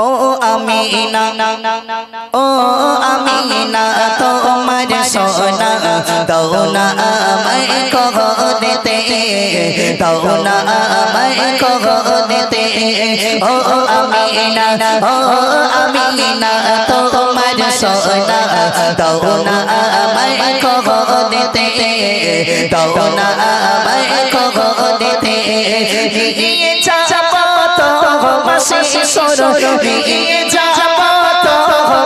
ও আমি না ও আমি না তোমার সোনা, দাও না আমায় কহ দিতে, দাও না আমায় কহ দিতে, ও আমি না ও আমি না তোমার সোনা, দাও না আমায় কহ দিতে, দাও না আমায় কহ দিতে, নিয়ে তো বাসে সরো নিয়ে যাব তো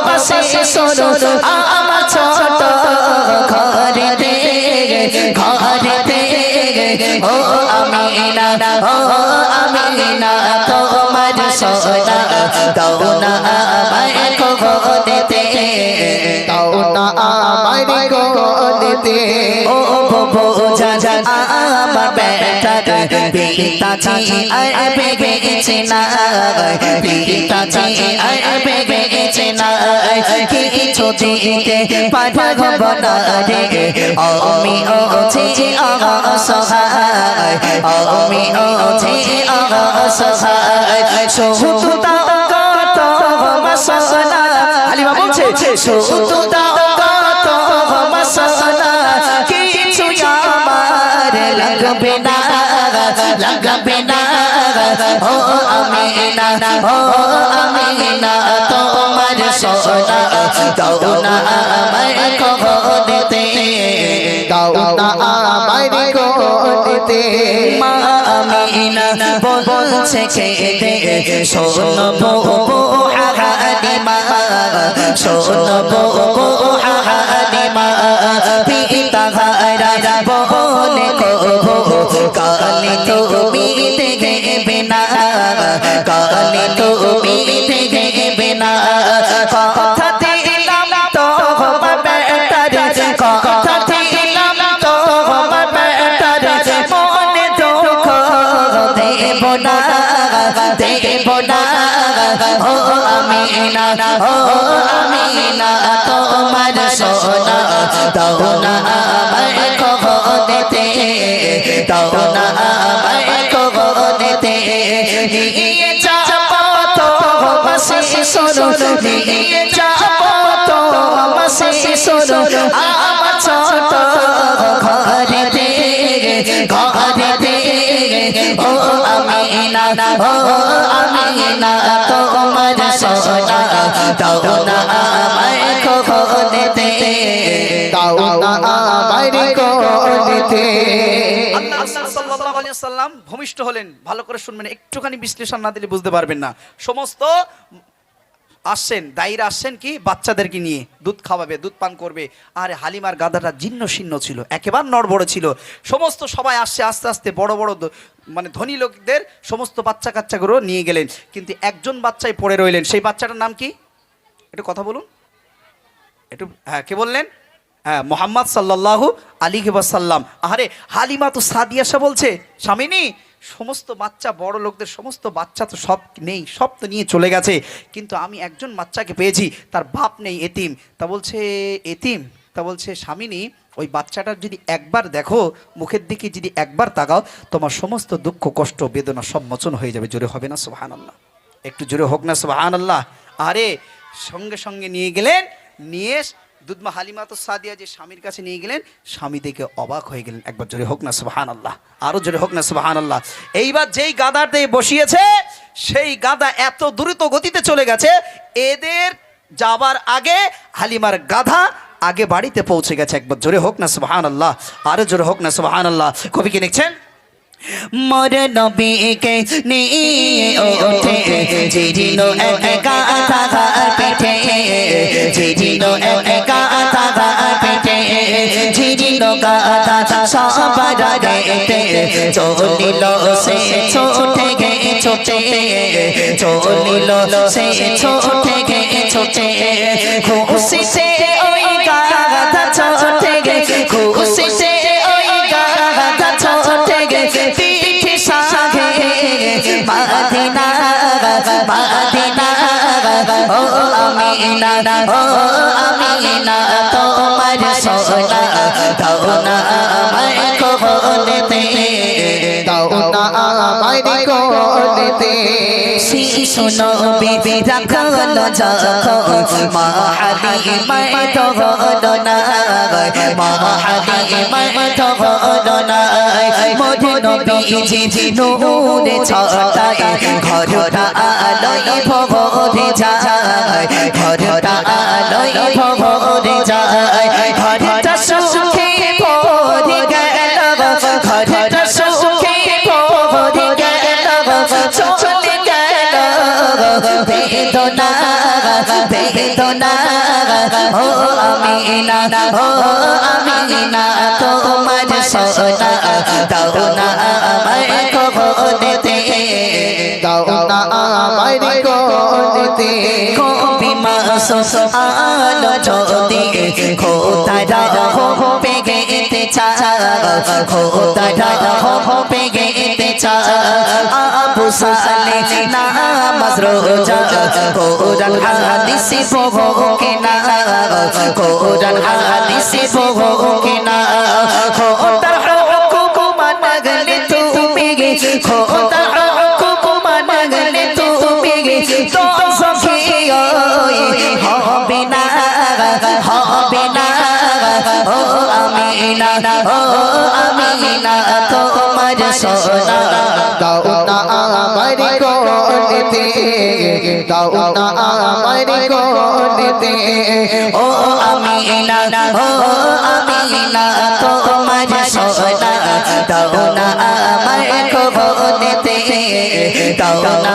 বাসে সরো আমার ছোট ঘরেতে ঘরেতে ও আমি না ও আমি না তোমার সোনা দাও না আমায় দিতে আমায় গদিতে ও বোঝা যা আমার বেটা পিতাজি আর বেগেছে না। পিতাজি আর বেগেছে না। কিছু দিতে পাঠাব না রে আমি ও ছি অসহায়। আমি ও ছি অসহায়। দাও কত মসনা হালিমা বলছে শুধু দাও কত মসনা কিছু আমার লাগবে না লাগবে না ও আমি ও আমি তোমার সোনা দাও না আমায় কহ দিতে দাও না আমায় গদিতে মা আমিনা বলছে খেতে শোনবো হাহাদিমা শোনবো হাহাদিমা না ও আমি না তোমার সোনা, দাও না আমায় কহ দিতে দাও না আমায় কহ দিতে নিয়ে যাব তো বসে সরো নিয়ে যাব তো বসে সরো আমার ছোট ঘরেতে ঘরেতে ও আমি না ও দাও না আমায় দিতে দাও না আমায় আলাইহি সাল্লাম ভূমিষ্ঠ হলেন। ভালো করে শুনবেন, একটুখানি বিশ্লেষণ না দিলে বুঝতে পারবেন না। সমস্ত আসছেন দায়ীরা আসছেন কি? বাচ্চাদেরকে নিয়ে। দুধ খাওয়াবে, দুধ পান করবে। আর হালিমার গাধাটা জীর্ণ শীর্ণ ছিল, একেবারে নড়বড় ছিল। সমস্ত সবাই আসছে, আস্তে আস্তে বড় বড় মানে ধনী লোকদের সমস্ত বাচ্চা কাচ্চাগুলো নিয়ে গেলেন। কিন্তু একজন বাচ্চাই পড়ে রইলেন। সেই বাচ্চাটার নাম কি? একটু কথা বলুন। একটু হ্যাঁ কে বললেন? হ্যাঁ মোহাম্মদ সাল্লাল্লাহু আলী সাল্লাম আরে হালিমা তো সাদিয়াসা বলছে স্বামিনী সমস্ত বাচ্চা, বড় লোকদের সমস্ত বাচ্চা তো সব নেই, সব তো নিয়ে চলে গেছে। কিন্তু আমি একজন বাচ্চাকে পেয়েছি, তার বাপ নেই, এতিম। তা বলছে, এতিম? তা বলছে স্বামিনী ওই বাচ্চাটার যদি একবার দেখো, মুখের দিকে যদি একবার তাকাও, তোমার সমস্ত দুঃখ, কষ্ট, বেদনা সব মোচন হয়ে যাবে, জোরে হবে না সুবাহান আল্লাহ একটু জোরে হোক না সুবাহান আল্লাহ আরে সঙ্গে সঙ্গে নিয়ে গেলেন, নিয়ে দুধমা হালিমা তো সাদিয়া যে স্বামীর কাছে নিয়ে গেলেন, স্বামী দেখে অবাক হয়ে গেলেন। একবার জোরে হোক না সুবাহান আল্লাহ আরও জোরে হোক না সুবাহান আল্লাহ এইবার যেই গাদাতে বসিয়েছে, সেই গাদা এত দ্রুত গতিতে চলে গেছে, এদের যাবার আগে হালিমার গাধা আগে বাড়িতে পৌঁছে গেছে। একবার জোরে হোক না সুবাহান আল্লাহ আরও জোরে হোক না সুবাহান আল্লাহ কবি কি লিখছেন? মোর নবীকে নিয়ে ওঠে জিরিল একা থাকা পেটে জিরিল একা থাকা পেটে জিরিল গাথা সবার গেতে চলিল সে ছোটে গে ছোটে, চলিল সে ছোটে গে ছোটে খুশি সে ওই গাথা আমিনা ও আমিনা তোমার সোনা আমায় কোলেতে শিশু নবী রাখল বেদনা ও আমিনা ও আমিনা, তোমার সোনা দাও না আমায় কবরেতে দাও না আমায় কোলেতে কবি মাসো আলো যদি খোদারা হো পেগেতে চা খোদারা হো চা আবু সালে নামাজ রোজা কোরআন হাদিস পড়োকে না কোরআন হাদিস পড়োকে না খোদার হুকুম মানগলে তুমি খোদার হুকুম মানগলে তুমি তো সখী হবে না হবে না ও আমিনা ও আমিনা তোমার সোনা দাও না আমায় কোলেতে দাও না আমায় কোলেতে ও আমিনা ও আমিনা তোমার সোনা দাও না আমায় খবরেতে দাও না